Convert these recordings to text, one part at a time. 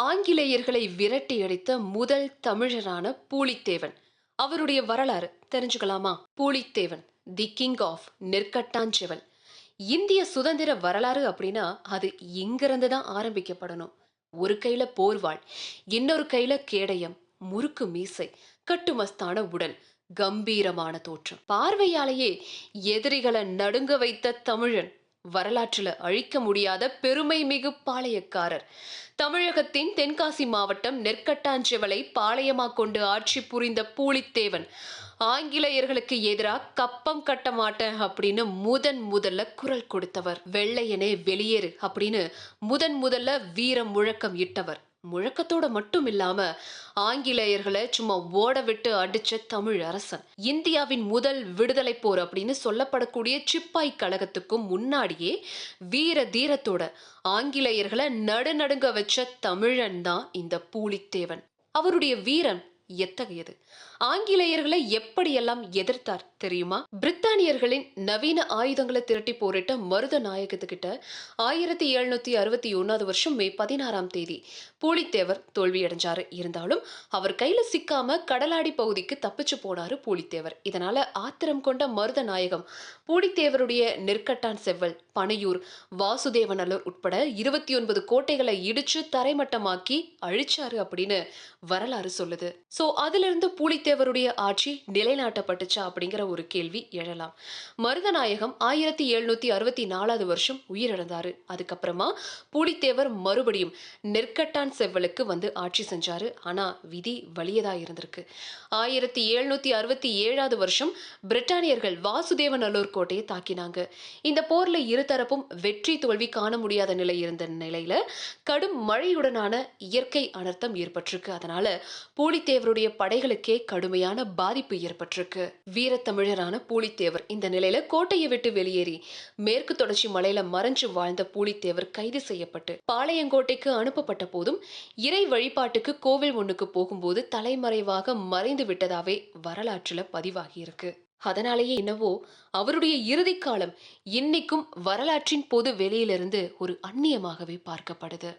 ஆங்கிலேயர்களை விரட்டி அடித்த முதல் தமிழரான பூலித்தேவன். அவருடைய வரலாறு தெரிஞ்சுக்கலாமா? Pulithevan the king of Nerkattanseval. இந்திய சுதந்திர வரலாறு அப்படின்னா அது இங்கிருந்து தான் ஆரம்பிக்கப்படணும். ஒரு கையில போர்வாள் இன்னொரு கையில கேடயம் முறுக்கு மீசை கட்டுமஸ்தான உடல் கம்பீரமான தோற்றம். பார்வையாலேயே எதிரிகளை நடுங்க வைத்த தமிழன். வரலாற்றில் அழிக்க முடியாத பெருமை மிகு பாளையக்காரர். தமிழகத்தின் தென்காசி மாவட்டம் நெற்கட்டாஞ்சவலை பாளையமா கொண்டு ஆட்சி புரிந்த பூலித்தேவன். ஆங்கிலேயர்களுக்கு எதிராக கப்பம் கட்ட மாட்டேன் அப்படின்னு முதன் முதல்ல குரல் கொடுத்தவர். வெள்ளையனே வெளியேறு அப்படின்னு முதன் முதல்ல வீர முழக்கம் இட்டவர். முழக்கத்தோட மட்டும் இல்லாம ஆங்கிலேயர்களை சும்மா ஓட விட்டு அடிச்ச தமிழ் அரசன். இந்தியாவின் முதல் விடுதலை போர் அப்படின்னு சொல்லப்படக்கூடிய சிப்பாய் கழகத்துக்கும் முன்னாடியே வீர தீரத்தோட ஆங்கிலேயர்களை நடுநடுங்க வச்ச தமிழன் தான் இந்த பூலித்தேவன். அவருடைய வீரன் எத்தகையது? ஆங்கிலேயர்களை எப்படியெல்லாம் எதிர்த்தார் தெரியுமா? பிரித்தானியர்களின் நவீன ஆயுதங்களை திரட்டி போரிட்ட மருத நாயகத்துக்கிட்ட ஆயிரத்தி எழுநூத்தி அறுபத்தி ஒன்னாவது வருஷம் மே பதினாறாம் தேதி பூலித்தேவர் தோல்வியடைஞ்சாரு. இருந்தாலும் அவர் கையில சிக்காம கடலாடி பகுதிக்கு தப்பிச்சு போனாரு பூலித்தேவர். இதனால ஆத்திரம் கொண்ட மருத நாயகம் பூலித்தேவருடைய நெற்கட்டான் செவ்வல் பனையூர் வாசுதேவநல்லூர் உட்பட இருபத்தி ஒன்பது கோட்டைகளை இடிச்சு தரைமட்டமாக்கி அழிச்சாரு அப்படின்னு வரலாறு சொல்லுது. ஸோ அதிலிருந்து பூலித்தேவருடைய ஆட்சி நிலைநாட்டப்பட்டுச்சா அப்படிங்கிற ஒரு கேள்வி எழலாம். மருதநாயகம் ஆயிரத்தி எழுநூத்தி அறுபத்தி நாலாவது வருஷம் உயிரிழந்தாரு. அதுக்கப்புறமா பூலித்தேவர் மறுபடியும் நெற்கட்டான் செவ்வலுக்கு வந்து ஆட்சி செஞ்சாரு. ஆனா விதி வலியதா இருந்திருக்கு. ஆயிரத்தி எழுநூத்தி அறுபத்தி ஏழாவது வருஷம் பிரிட்டானியர்கள் வாசுதேவநல்லூர் கோட்டையை தாக்கினாங்க. இந்த போர்ல இருதரப்பும் வெற்றி தோல்வி காண முடியாத நிலை இருந்த நிலையில கடும் மழையுடனான இயற்கை அனர்த்தம் ஏற்பட்டிருக்கு. அதனால பூலித்தேவருடைய படைகளுக்கே கடுமையான பாதிப்பு ஏற்பட்டிருக்கு. வீரத்தமிழரான பூலித்தேவர் இந்த நிலையில கோட்டையை விட்டு வெளியேறி மேற்கு தொடர்ச்சி மலையில மறைஞ்சு வாழ்ந்த பூலித்தேவர் கைது செய்யப்பட்டு பாளையங்கோட்டைக்கு அனுப்பப்பட்ட போதும் இறை வழிபாட்டுக்கு கோவில் ஒண்ணுக்கு போகும்போது தலைமறைவாக மறைந்து விட்டதாவே வரலாற்றுல பதிவாகி இருக்கு அதனாலேயே என்னவோ அவருடைய இறுதி காலம் இன்னைக்கும் வரலாற்றின் பொது வெளியிலிருந்து ஒரு அந்நியமாகவே பார்க்கப்படுது.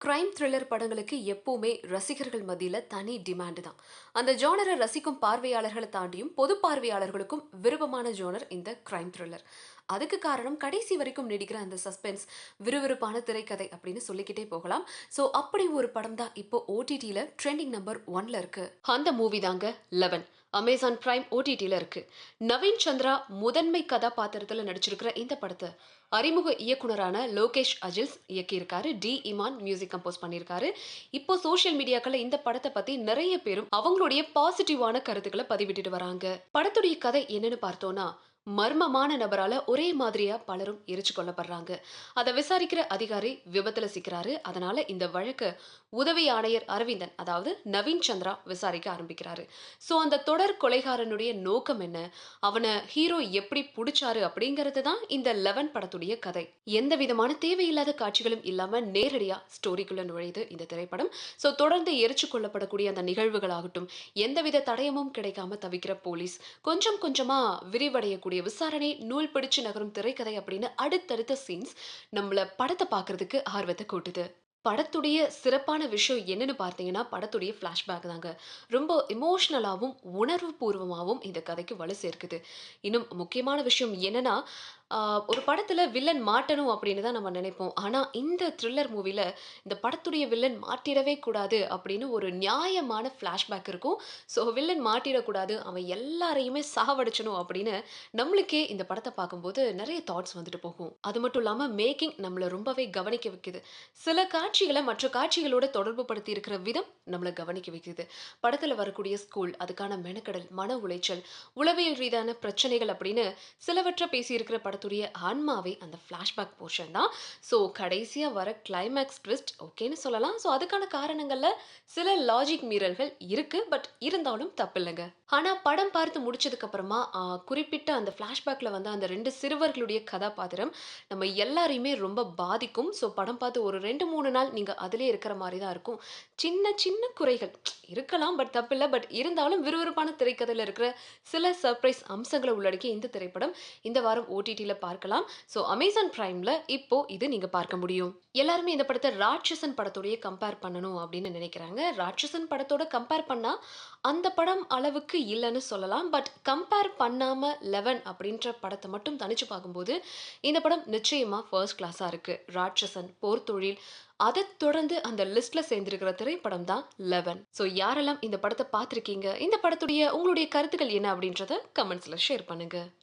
கிரைம் த்ரில்லர் படங்களுக்கு எப்பவுமே ரசிகர்கள் மத்தியில் தனி டிமாண்டு தான். அந்த ஜோனரை ரசிக்கும் பார்வையாளர்களை தாண்டியும் பொது பார்வையாளர்களுக்கும் விருப்பமான ஜோனர் இந்த கிரைம் த்ரில்லர் அதுக்கு காரணம் கடைசி வரைக்கும் நடிக்கிற அந்த சஸ்பென்ஸ் விறுவிறுப்பான திரைக்கதை அப்படின்னு சொல்லிக்கிட்டே போகலாம். ஸோ அப்படி ஒரு படம் தான் இப்போ ஓடிடியில் ட்ரெண்டிங் நம்பர் ஒன்ல இருக்கு. அந்த மூவி தாங்க லெவன் அமேசான் பிரைம் ஓடிடியில் இருக்கு. நவீன் சந்திரா முதன்மை கதாபாத்திரத்தில் நடிச்சிருக்கிற இந்த படத்தை அறிமுக இயக்குனரான லோகேஷ் அஜில்ஸ் இயக்கியிருக்காரு. டி இமான் மியூசிக் கம்போஸ் பண்ணியிருக்காரு. இப்போ சோஷியல் மீடியாக்களில் இந்த படத்தை பற்றி நிறைய பேரும் அவங்களுடைய பாசிட்டிவான கருத்துக்களை பதிவிட்டுட்டு வராங்க. படத்துடைய கதை என்னன்னு பார்த்தோம்னா மர்மமான நபரால ஒரே மாதிரியா பலரும் எரிச்சு கொல்லப்படுறாங்க. அதை விசாரிக்கிற அதிகாரி விபத்துல சிக்கிறாரு. அதனால இந்த வழக்கு உதவி ஆணையர் அரவிந்தன் அதாவது நவீன் சந்திரா விசாரிக்க ஆரம்பிக்கிறாரு. ஸோ அந்த தொடர் கொலைகாரனுடைய நோக்கம் என்ன? அவனை ஹீரோ எப்படி பிடிச்சாரு அப்படிங்கிறது தான் இந்த லெவன் படத்துடைய கதை. எந்த விதமான தேவையில்லாத காட்சிகளும் இல்லாம நேரடியா ஸ்டோரிக்குள்ள நுழையுது இந்த திரைப்படம். ஸோ தொடர்ந்து எரிச்சு கொள்ளப்படக்கூடிய அந்த நிகழ்வுகளாகட்டும் எந்தவித தடயமும் கிடைக்காம தவிக்கிற போலீஸ் கொஞ்சம் கொஞ்சமா விரிவடையக்கூடிய விசாரணை நூல் பிடிச்சு நகரும் திரைக்கதை அப்படின்னு அடுத்தடுத்த சீன்ஸ் நம்மள படத்தை பார்க்கறதுக்கு ஆர்வத்தை கூட்டுது. படத்துடைய சிறப்பான விஷயம் என்னன்னு பார்த்தீங்கன்னா படத்துடைய ஃப்ளாஷ்பேக் தாங்க. ரொம்ப எமோஷ்னலாகவும் உணர்வு பூர்வமாகவும் இந்த கதைக்கு வலு சேர்க்குது. இன்னும் முக்கியமான விஷயம் என்னன்னா ஒரு படத்தில் வில்லன் மாட்டணும் அப்படின்னு தான் நம்ம நினைப்போம். ஆனால் இந்த த்ரில்லர் மூவியில் இந்த படத்துடைய வில்லன் மாட்டிடவே கூடாது அப்படின்னு ஒரு நியாயமான ஃப்ளாஷ்பேக் இருக்கும். ஸோ வில்லன் மாட்டிடக்கூடாது அவன் எல்லாரையுமே சாவடிச்சணும் அப்படின்னு நம்மளுக்கே இந்த படத்தை பார்க்கும்போது நிறைய தாட்ஸ் வந்துட்டு போகும். அது மட்டும் இல்லாமல் மேக்கிங் நம்மளை ரொம்பவே கவனிக்க வைக்குது. சில காட்சிகளை மற்ற காட்சிகளோட தொடர்பு படுத்தி இருக்கிற விதம் நம்மளை கவனிக்க வைக்குது. படத்தில் வரக்கூடிய ஸ்கூல் அதுக்கான மெனக்கடல் மன உளைச்சல் உளவியல் ரீதியான பிரச்சனைகள் அப்படின்னு சிலவற்றை பேசியிருக்கிற படத்தை படத்துடைய ஆன்மாவே அந்த ஃப்ளாஷ்பேக் போர்ஷன் தான். ஸோ கடைசியாக வர கிளைமேக்ஸ் ட்விஸ்ட் ஓகேன்னு சொல்லலாம். ஸோ அதுக்கான காரணங்களில் சில லாஜிக் மீறல்கள் இருக்கு பட் இருந்தாலும் தப்பில்லைங்க. ஆனால் படம் பார்த்து முடிச்சதுக்கு அப்புறமா குறிப்பிட்ட அந்த ஃப்ளாஷ்பேக்கில் வந்து அந்த ரெண்டு சிறுவர்களுடைய கதாபாத்திரம் நம்ம எல்லாரையுமே ரொம்ப பாதிக்கும். ஸோ படம் பார்த்து ஒரு ரெண்டு மூணு நாள் நீங்கள் அதிலே இருக்கிற மாதிரி தான் இருக்கும். சின்ன சின்ன குறைகள் இருக்கலாம் பட் தப்பில்லை. பட் இருந்தாலும் விறுவிறுப்பான திரைக்கதையில் இருக்கிற சில சர்ப்ரைஸ் அம்சங்களை உள்ளடக்கிய இந்த திரைப்படம் இந்த வாரம் ஓடிடியில் ஓடிடியில் பார்க்கலாம். ஸோ அமேசான் ப்ரைமில் இப்போ இது நீங்கள் பார்க்க முடியும். எல்லாருமே இந்த படத்தை ராட்சசன் படத்தோடைய கம்பேர் பண்ணணும் அப்படின்னு நினைக்கிறாங்க. ராட்சசன் படத்தோட கம்பேர் பண்ணால் அந்த படம் அளவுக்கு இல்லைன்னு சொல்லலாம். பட் கம்பேர் பண்ணாமல் லெவன் அப்படின்ற படத்தை மட்டும் தனிச்சு பார்க்கும்போது இந்த படம் நிச்சயமாக ஃபர்ஸ்ட் கிளாஸாக இருக்குது ராட்சசன் போர் தொழில் அதை தொடர்ந்து அந்த லிஸ்ட்ல சேர்ந்திருக்கிற திரைப்படம் தான் லெவன் ஸோ யாரெல்லாம் இந்த படத்தை பார்த்துருக்கீங்க? இந்த படத்துடைய உங்களுடைய கருத்துக்கள் என்ன அப்படின்றத கமெண்ட்ஸ்ல ஷேர் பண்ணுங்க.